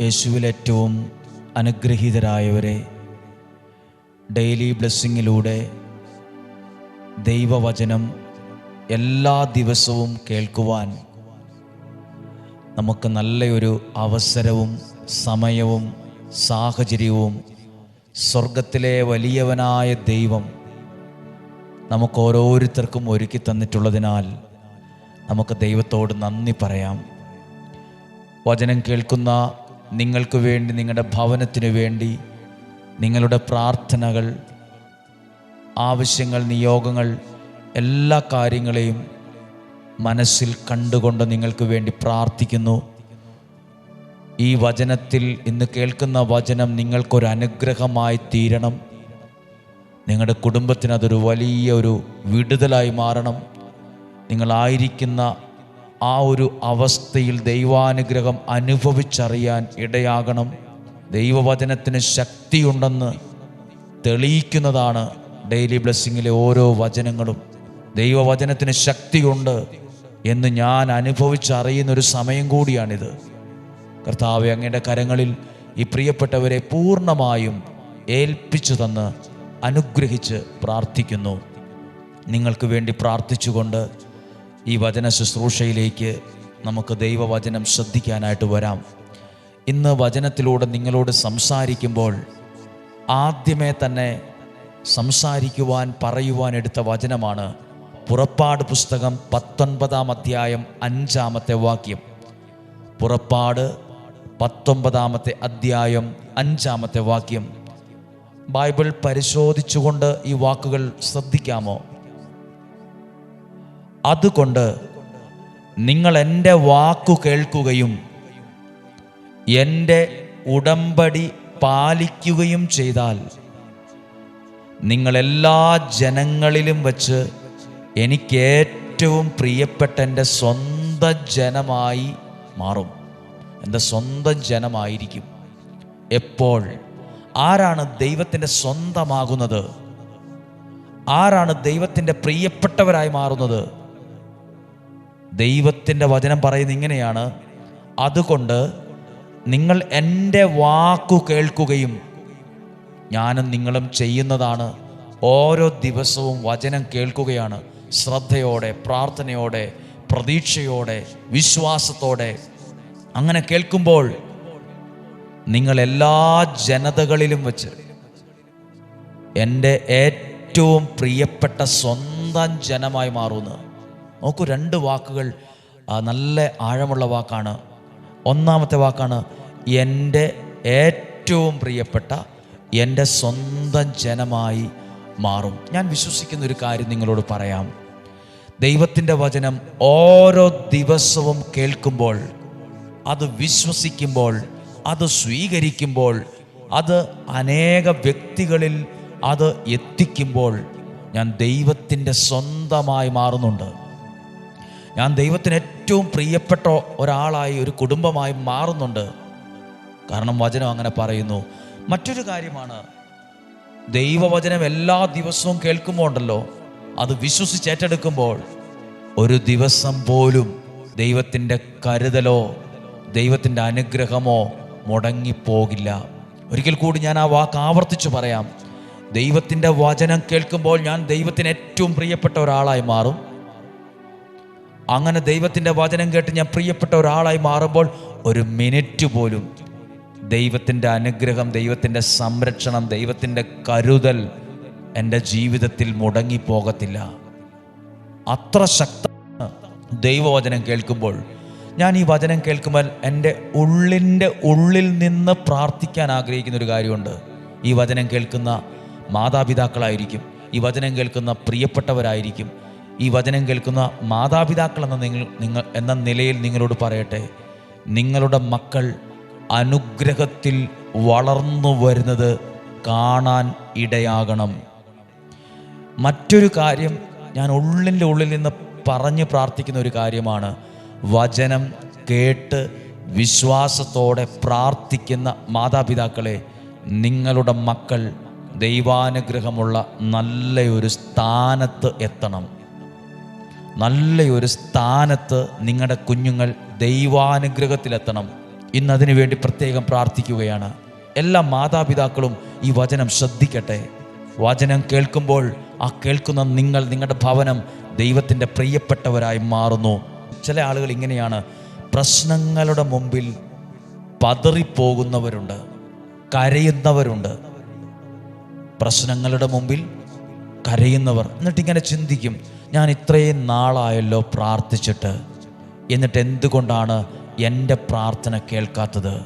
യേശുവിൽ ഏറ്റവും അനുഗ്രഹീതരായവരെ ഡെയിലി ബ്ലെസ്സിങ്ങിലൂടെ ദൈവവചനം എല്ലാ ദിവസവും കേൾക്കുവാൻ നമുക്ക് നല്ലൊരു അവസരവും സമയവും സാഹചര്യവും സ്വർഗത്തിലെ വലിയവനായ ദൈവം നമുക്ക് ഓരോരുത്തർക്കും ഒരുക്കി തന്നിട്ടുള്ളതിനാൽ നമുക്ക് ദൈവത്തോട് നന്ദി പറയാം. വചനം കേൾക്കുന്ന നിങ്ങൾക്ക് വേണ്ടി നിങ്ങളുടെ ഭവനത്തിനു വേണ്ടി നിങ്ങളുടെ പ്രാർത്ഥനകൾ ആവശ്യങ്ങൾ നിയോഗങ്ങൾ എല്ലാ കാര്യങ്ങളെയും മനസ്സിൽ കണ്ടുകൊണ്ട് നിങ്ങൾക്ക് വേണ്ടി പ്രാർത്ഥിക്കുന്നു. ഈ വചനത്തിൽ ഇന്ന് കേൾക്കുന്ന വചനം നിങ്ങൾക്കൊരു അനുഗ്രഹമായി തീരണം. നിങ്ങളുടെ കുടുംബത്തിന് അതൊരു വലിയ ഒരു വിടുതലായി മാറണം. നിങ്ങളായിരിക്കുന്ന ആ ഒരു അവസ്ഥയിൽ ദൈവാനുഗ്രഹം അനുഭവിച്ചറിയാൻ ഇടയാകണം. ദൈവവചനത്തിന് ശക്തിയുണ്ടെന്ന് തെളിയിക്കുന്നതാണ് ഡെയിലി ബ്ലെസ്സിങ്ങിലെ ഓരോ വചനങ്ങളും. ദൈവവചനത്തിന് ശക്തിയുണ്ട് എന്ന് ഞാൻ അനുഭവിച്ചറിയുന്ന ഒരു സമയം കൂടിയാണിത്. കർത്താവ് അങ്ങയുടെ കരങ്ങളിൽ ഈ പ്രിയപ്പെട്ടവരെ പൂർണമായും ഏൽപ്പിച്ചു തന്ന് അനുഗ്രഹിച്ച് പ്രാർത്ഥിക്കുന്നു. നിങ്ങൾക്ക് വേണ്ടി പ്രാർത്ഥിച്ചുകൊണ്ട് ഈ വചന ശുശ്രൂഷയിലേക്ക് നമുക്ക് ദൈവവചനം ശ്രദ്ധിക്കാനായിട്ട് വരാം. ഇന്ന് വചനത്തിലൂടെ നിങ്ങളോട് സംസാരിക്കുമ്പോൾ ആദ്യമേ തന്നെ സംസാരിക്കുവാൻ പറയുവാൻ എടുത്ത വചനമാണ് പുറപ്പാട് പുസ്തകം പത്തൊൻപതാം അധ്യായം അഞ്ചാമത്തെ വാക്യം. പുറപ്പാട് പത്തൊമ്പതാമത്തെ അധ്യായം അഞ്ചാമത്തെ വാക്യം. ബൈബിൾ പരിശോധിച്ചുകൊണ്ട് ഈ വാക്കുകൾ ശ്രദ്ധിക്കാമോ? അതുകൊണ്ട് നിങ്ങൾ എന്റെ വാക്കു കേൾക്കുകയും എന്റെ ഉടമ്പടി പാലിക്കുകയും ചെയ്താൽ നിങ്ങളെല്ലാ ജനങ്ങളിലും വച്ച് എനിക്ക് ഏറ്റവും പ്രിയപ്പെട്ട എന്റെ സ്വന്തം ജനമായി മാറും. എന്റെ സ്വന്തം ജനമായിരിക്കും. എപ്പോൾ? ആരാണ് ദൈവത്തിന്റെ സ്വന്തമാകുന്നത്? ആരാണ് ദൈവത്തിന്റെ പ്രിയപ്പെട്ടവരായി മാറുന്നത്? ദൈവത്തിന്റെ വചനം പറയുന്നത് ഇങ്ങനെയാണ്. അതുകൊണ്ട് നിങ്ങൾ എന്റെ വാക്കു കേൾക്കുകയും ഞാനും നിങ്ങളും ചെയ്യുന്നതാണ്. ഓരോ ദിവസവും വചനം കേൾക്കുകയാണ്. ശ്രദ്ധയോടെ പ്രാർത്ഥനയോടെ പ്രതീക്ഷയോടെ വിശ്വാസത്തോടെ. അങ്ങനെ കേൾക്കുമ്പോൾ നിങ്ങൾ എല്ലാ ജനതകളിലും വെച്ച് എന്റെ ഏറ്റവും പ്രിയപ്പെട്ട സ്വന്തം ജനമായി മാറുന്നു. നോക്കൂ രണ്ട് വാക്കുകൾ നല്ല ആഴമുള്ള വാക്കാണ്. ഒന്നാമത്തെ വാക്കാണ് എന്റെ ഏറ്റവും പ്രിയപ്പെട്ട എന്റെ സ്വന്തം ജനമായി മാറും. ഞാൻ വിശ്വസിക്കുന്ന ഒരു കാര്യം നിങ്ങളോട് പറയാം. ദൈവത്തിന്റെ വചനം ഓരോ ദിവസവും കേൾക്കുമ്പോൾ അത് വിശ്വസിക്കുമ്പോൾ അത് സ്വീകരിക്കുമ്പോൾ അത് അനേക വ്യക്തികളിൽ അത് എത്തിക്കുമ്പോൾ ഞാൻ ദൈവത്തിന്റെ സ്വന്തമായി മാറുന്നുണ്ട്. ഞാൻ ദൈവത്തിന് ഏറ്റവും പ്രിയപ്പെട്ട ഒരാളായി ഒരു കുടുംബമായി മാറുന്നുണ്ട്. കാരണം വചനം അങ്ങനെ പറയുന്നു. മറ്റൊരു കാര്യമാണ് ദൈവവചനം എല്ലാ ദിവസവും കേൾക്കുമ്പോൾ ഉണ്ടല്ലോ അത് വിശ്വസിച്ച് ഏറ്റെടുക്കുമ്പോൾ ഒരു ദിവസം പോലും ദൈവത്തിന്റെ കരുതലോ ദൈവത്തിന്റെ അനുഗ്രഹമോ മുടങ്ങിപ്പോകില്ല. ഒരിക്കൽ കൂടി ഞാൻ ആ വാക്ക് ആവർത്തിച്ചു പറയാം. ദൈവത്തിന്റെ വചനം കേൾക്കുമ്പോൾ ഞാൻ ദൈവത്തിന് ഏറ്റവും പ്രിയപ്പെട്ട ഒരാളായി മാറും. അങ്ങനെ ദൈവത്തിന്റെ വചനം കേട്ട് ഞാൻ പ്രിയപ്പെട്ട ഒരാളായി മാറുമ്പോൾ ഒരു മിനിറ്റ് പോലും ദൈവത്തിന്റെ അനുഗ്രഹം ദൈവത്തിന്റെ സംരക്ഷണം ദൈവത്തിന്റെ കരുതൽ എന്റെ ജീവിതത്തിൽ മുടങ്ങിപ്പോകത്തില്ല. അത്ര ശക്ത ദൈവവചനം കേൾക്കുമ്പോൾ. ഞാൻ ഈ വചനം കേൾക്കുമ്പോൾ എന്റെ ഉള്ളിന്റെ ഉള്ളിൽ നിന്ന് പ്രാർത്ഥിക്കാൻ ആഗ്രഹിക്കുന്ന ഒരു കാര്യമുണ്ട്. ഈ വചനം കേൾക്കുന്ന മാതാപിതാക്കളായിരിക്കും. ഈ വചനം കേൾക്കുന്ന പ്രിയപ്പെട്ടവരായിരിക്കും. ഈ വചനം കേൾക്കുന്ന മാതാപിതാക്കൾ എന്ന നിങ്ങൾ നിങ്ങൾ എന്ന നിലയിൽ നിങ്ങളോട് പറയട്ടെ. നിങ്ങളുടെ മക്കൾ അനുഗ്രഹത്തിൽ വളർന്നു വരുന്നത് കാണാൻ ഇടയാകണം. മറ്റൊരു കാര്യം ഞാൻ ഉള്ളിന്റെ ഉള്ളിൽ നിന്ന് പറഞ്ഞ് പ്രാർത്ഥിക്കുന്ന ഒരു കാര്യമാണ്. വചനം കേട്ട് വിശ്വാസത്തോടെ പ്രാർത്ഥിക്കുന്ന മാതാപിതാക്കളെ നിങ്ങളുടെ മക്കൾ ദൈവാനുഗ്രഹമുള്ള നല്ലൊരു സ്ഥാനത്ത് എത്തണം. നല്ലൊരു സ്ഥാനത്ത് നിങ്ങളുടെ കുഞ്ഞുങ്ങൾ ദൈവാനുഗ്രഹത്തിലെത്തണം. ഇന്ന് അതിനു വേണ്ടി പ്രത്യേകം പ്രാർത്ഥിക്കുകയാണ്. എല്ലാ മാതാപിതാക്കളും ഈ വചനം ശ്രദ്ധിക്കട്ടെ. വചനം കേൾക്കുമ്പോൾ ആ കേൾക്കുന്ന നിങ്ങൾ നിങ്ങളുടെ ഭവനം ദൈവത്തിന്റെ പ്രിയപ്പെട്ടവരായി മാറുന്നു. ചില ആളുകൾ ഇങ്ങനെയാണ്. പ്രശ്നങ്ങളുടെ മുമ്പിൽ പതറിപ്പോകുന്നവരുണ്ട് കരയുന്നവരുണ്ട്. പ്രശ്നങ്ങളുടെ മുമ്പിൽ കരയുന്നവർ. എന്നിട്ടിങ്ങനെ ചിന്തിക്കും. ഞാൻ ഇത്രയും നാളായല്ലോ പ്രാർത്ഥിച്ചിട്ട്. എന്നിട്ട് എന്തുകൊണ്ടാണ് എന്റെ പ്രാർത്ഥന കേൾക്കാത്തത്?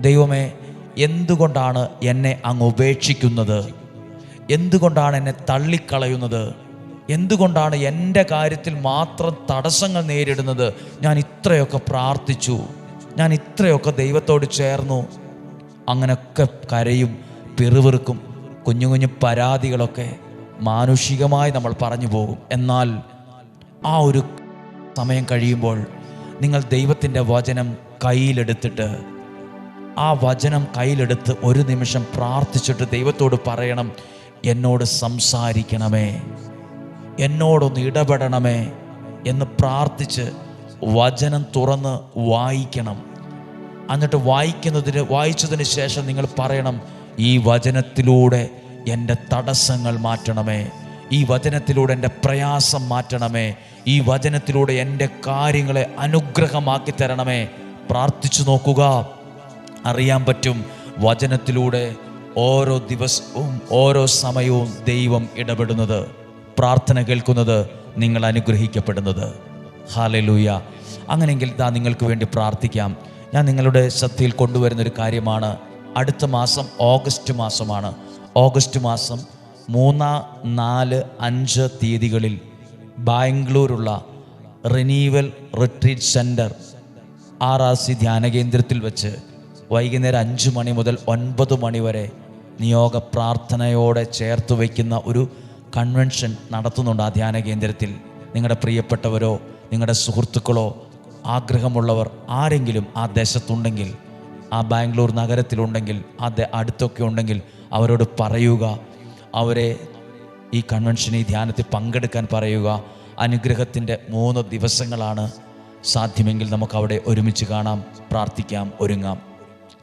ദൈവമേ എന്തുകൊണ്ടാണ് എന്നെ അങ്ങ് ഉപേക്ഷിക്കുന്നത്? എന്തുകൊണ്ടാണ് എന്നെ തള്ളിക്കളയുന്നത്? എന്തുകൊണ്ടാണ് എന്റെ കാര്യത്തിൽ മാത്രം തടസ്സങ്ങൾ നേരിടുന്നത്? ഞാൻ ഇത്രയൊക്കെ പ്രാർത്ഥിച്ചു. ഞാൻ ഇത്രയൊക്കെ ദൈവത്തോട് ചേർന്നു. അങ്ങനെയൊക്കെ കരയും പിറുവിറുക്കും കുഞ്ഞു കുഞ്ഞു പരാതികളൊക്കെ. മാനുഷികമായി നമ്മൾ പറഞ്ഞു പോകും. എന്നാൽ ആ ഒരു സമയം കഴിയുമ്പോൾ നിങ്ങൾ ദൈവത്തിന്റെ വചനം കയ്യിലെടുത്തിട്ട് ആ വചനം കയ്യിലെടുത്ത് ഒരു നിമിഷം പ്രാർത്ഥിച്ചിട്ട് ദൈവത്തോട് പറയണം എന്നോട് സംസാരിക്കണമേ എന്നോടൊന്ന് ഇടപെടണമേ എന്ന് പ്രാർത്ഥിച്ച് വചനം തുറന്ന് വായിക്കണം. എന്നിട്ട് വായിക്കുന്നതിന് വായിച്ചതിന് ശേഷം നിങ്ങൾ പറയണം ഈ വചനത്തിലൂടെ എന്റെ തടസ്സങ്ങൾ മാറ്റണമേ. ഈ വചനത്തിലൂടെ എന്റെ പ്രയാസം മാറ്റണമേ. ഈ വചനത്തിലൂടെ എന്റെ കാര്യങ്ങളെ അനുഗ്രഹമാക്കി തരണമേ. പ്രാർത്ഥിച്ചു നോക്കുക. അറിയാൻ പറ്റും വചനത്തിലൂടെ ഓരോ ദിവസവും ഓരോ സമയവും ദൈവം ഇടപെടുന്നത് പ്രാർത്ഥന കേൾക്കുന്നത് നിങ്ങൾ അനുഗ്രഹിക്കപ്പെടുന്നത്. ഹാലലൂയ അങ്ങനെയെങ്കിൽ ഇതാ നിങ്ങൾക്ക് വേണ്ടി പ്രാർത്ഥിക്കാം. ഞാൻ നിങ്ങളുടെ ശ്രദ്ധയിൽ കൊണ്ടുവരുന്ന ഒരു കാര്യമാണ്. അടുത്ത മാസം ഓഗസ്റ്റ് മാസമാണ്. ഓഗസ്റ്റ് മാസം മൂന്ന് നാല് അഞ്ച് തീയതികളിൽ ബാംഗ്ലൂരുള്ള renewal retreat centre R R C ധ്യാന കേന്ദ്രത്തിൽ വെച്ച് വൈകുന്നേരം അഞ്ച് മണി മുതൽ ഒൻപത് മണി വരെ നിയോഗ പ്രാർത്ഥനയോടെ ചേർത്ത് വയ്ക്കുന്ന ഒരു കൺവെൻഷൻ നടത്തുന്നുണ്ട് ആ ധ്യാന കേന്ദ്രത്തിൽ. നിങ്ങളുടെ പ്രിയപ്പെട്ടവരോ നിങ്ങളുടെ സുഹൃത്തുക്കളോ ആഗ്രഹമുള്ളവർ ആരെങ്കിലും ആ ദേശത്തുണ്ടെങ്കിൽ ആ ബാംഗ്ലൂർ നഗരത്തിലുണ്ടെങ്കിൽ ആ അടുത്തൊക്കെ ഉണ്ടെങ്കിൽ അവരോട് പറയുക. അവരെ ഈ കൺവെൻഷൻ ഈ ധ്യാനത്തിൽ പങ്കെടുക്കാൻ പറയുക. അനുഗ്രഹത്തിന്റെ മൂന്ന് ദിവസങ്ങളാണ് സാധ്യമെങ്കിൽ നമുക്ക് അവിടെ ഒരുമിച്ച് കാണാം പ്രാർത്ഥിക്കാം ഒരുങ്ങാം.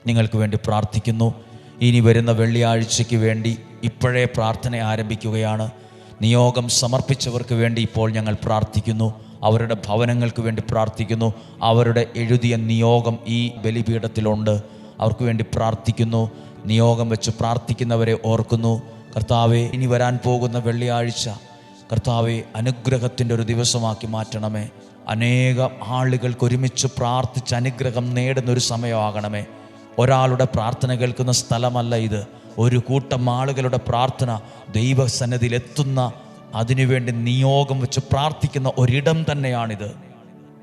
നിങ്ങൾക്ക് വേണ്ടി പ്രാർത്ഥിക്കുന്നു. ഇനി വരുന്ന വെള്ളിയാഴ്ചയ്ക്ക് വേണ്ടി ഇപ്പോഴേ പ്രാർത്ഥന ആരംഭിക്കുകയാണ്. നിയോഗം സമർപ്പിച്ചവർക്ക് വേണ്ടി ഇപ്പോൾ ഞങ്ങൾ പ്രാർത്ഥിക്കുന്നു. അവരുടെ ഭവനങ്ങൾക്ക് വേണ്ടി പ്രാർത്ഥിക്കുന്നു. അവരുടെ എഴുതിയ നിയോഗം ഈ ബലിപീഠത്തിലുണ്ട്. അവർക്ക് വേണ്ടി പ്രാർത്ഥിക്കുന്നു. നിയോഗം വെച്ച് പ്രാർത്ഥിക്കുന്നവരെ ഓർക്കുന്നു. കർത്താവെ ഇനി വരാൻ പോകുന്ന വെള്ളിയാഴ്ച കർത്താവെ അനുഗ്രഹത്തിന്റെ ഒരു ദിവസമാക്കി മാറ്റണമേ. അനേകം ആളുകൾക്ക് ഒരുമിച്ച് പ്രാർത്ഥിച്ച് അനുഗ്രഹം നേടുന്ന ഒരു സമയമാകണമേ. ഒരാളുടെ പ്രാർത്ഥന കേൾക്കുന്ന സ്ഥലമല്ല ഇത്. ഒരു കൂട്ടം ആളുകളുടെ പ്രാർത്ഥന ദൈവസന്നതിയിലെത്തുന്ന അതിനുവേണ്ടി നിയോഗം വെച്ച് പ്രാർത്ഥിക്കുന്ന ഒരിടം തന്നെയാണിത്.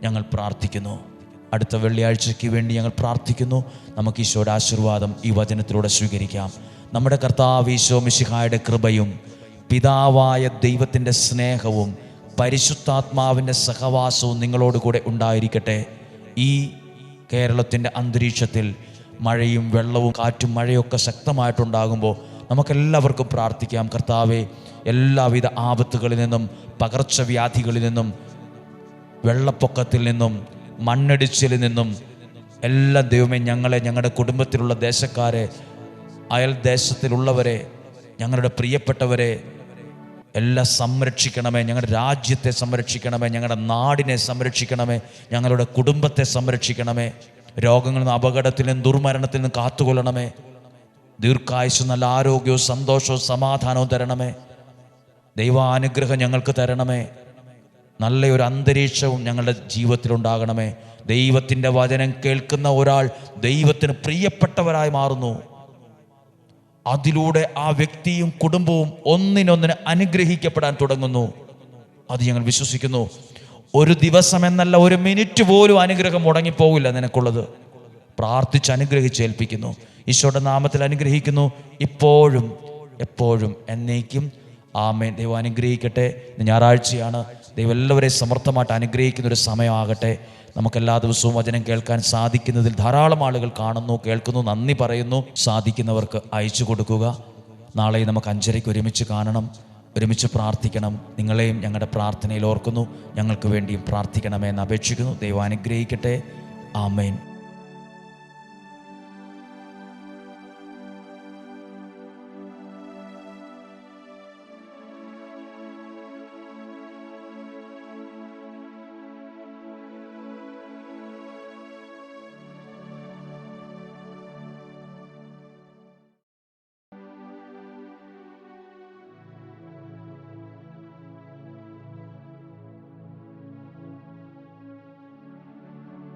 ഞങ്ങൾ പ്രാർത്ഥിക്കുന്നു. അടുത്ത വെള്ളിയാഴ്ചയ്ക്ക് വേണ്ടി ഞങ്ങൾ പ്രാർത്ഥിക്കുന്നു. നമുക്ക് ഈശോയുടെ ആശീർവാദം ഈ വചനത്തിലൂടെ സ്വീകരിക്കാം. നമ്മുടെ കർത്താവ് ഈശോ മിശിഹായുടെ കൃപയും പിതാവായ ദൈവത്തിന്റെ സ്നേഹവും പരിശുദ്ധാത്മാവിന്റെ സഹവാസവും നിങ്ങളോടുകൂടെ ഉണ്ടായിരിക്കട്ടെ. ഈ കേരളത്തിന്റെ അന്തരീക്ഷത്തിൽ മഴയും വെള്ളവും കാറ്റും മഴയൊക്കെ ശക്തമായിട്ടുണ്ടാകുമ്പോൾ നമുക്കെല്ലാവർക്കും പ്രാർത്ഥിക്കാം. കർത്താവെ എല്ലാവിധ ആപത്തുകളിൽ നിന്നും പകർച്ചവ്യാധികളിൽ നിന്നും വെള്ളപ്പൊക്കത്തിൽ നിന്നും മണ്ണിടിച്ചിലിൽ നിന്നും എല്ലാ ദൈവമേ ഞങ്ങളെ ഞങ്ങളുടെ കുടുംബത്തിലുള്ള ദേശക്കാരെ അയൽ ദേശത്തിലുള്ളവരെ ഞങ്ങളുടെ പ്രിയപ്പെട്ടവരെ എല്ലാം സംരക്ഷിക്കണമേ. ഞങ്ങളുടെ രാജ്യത്തെ സംരക്ഷിക്കണമേ. ഞങ്ങളുടെ നാടിനെ സംരക്ഷിക്കണമേ. ഞങ്ങളുടെ കുടുംബത്തെ സംരക്ഷിക്കണമേ. രോഗങ്ങളിൽ നിന്ന് അപകടത്തിൽ നിന്നും ദുർമരണത്തിൽ നിന്നും കാത്തുകൊള്ളണമേ. ദീർഘായുസ് നല്ല ആരോഗ്യവും സന്തോഷവും സമാധാനവും തരണമേ. ദൈവാനുഗ്രഹം ഞങ്ങൾക്ക് തരണമേ. നല്ലൊരു അന്തരീക്ഷവും ഞങ്ങളുടെ ജീവിതത്തിലുണ്ടാകണമേ. ദൈവത്തിന്റെ വചനം കേൾക്കുന്ന ഒരാൾ ദൈവത്തിന് പ്രിയപ്പെട്ടവരായി മാറുന്നു. അതിലൂടെ ആ വ്യക്തിയും കുടുംബവും ഒന്നിനൊന്നിന് അനുഗ്രഹിക്കപ്പെടാൻ തുടങ്ങുന്നു. അത് ഞങ്ങൾ വിശ്വസിക്കുന്നു. ഒരു ദിവസം എന്നല്ല ഒരു മിനിറ്റ് പോലും അനുഗ്രഹം മുടങ്ങിപ്പോകില്ല നിനക്കുള്ളത്. പ്രാർത്ഥിച്ച് അനുഗ്രഹിച്ച് ഏൽപ്പിക്കുന്നു. ഈശോയുടെ നാമത്തിൽ അനുഗ്രഹിക്കുന്നു. ഇപ്പോഴും എപ്പോഴും എന്നേക്കും. ആമേൻ. ദൈവം അനുഗ്രഹിക്കട്ടെ. ഞായറാഴ്ചയാണ്. ദൈവം എല്ലാവരെയും സമർത്ഥമായിട്ട് അനുഗ്രഹിക്കുന്ന ഒരു സമയമാകട്ടെ. നമുക്ക് എല്ലാ ദിവസവും വചനം കേൾക്കാൻ സാധിക്കുന്നതിൽ ധാരാളം ആളുകൾ കാണുന്നു കേൾക്കുന്നു നന്ദി പറയുന്നു. സാധിക്കുന്നവർക്ക് അയച്ചു കൊടുക്കുക. നാളെ നമുക്ക് അഞ്ചരയ്ക്ക് ഒരുമിച്ച് കാണണം ഒരുമിച്ച് പ്രാർത്ഥിക്കണം. നിങ്ങളെയും ഞങ്ങളുടെ പ്രാർത്ഥനയിൽ ഓർക്കുന്നു. ഞങ്ങൾക്ക് വേണ്ടിയും പ്രാർത്ഥിക്കണമെന്ന് അപേക്ഷിക്കുന്നു. ദൈവം അനുഗ്രഹിക്കട്ടെ. ആമേൻ.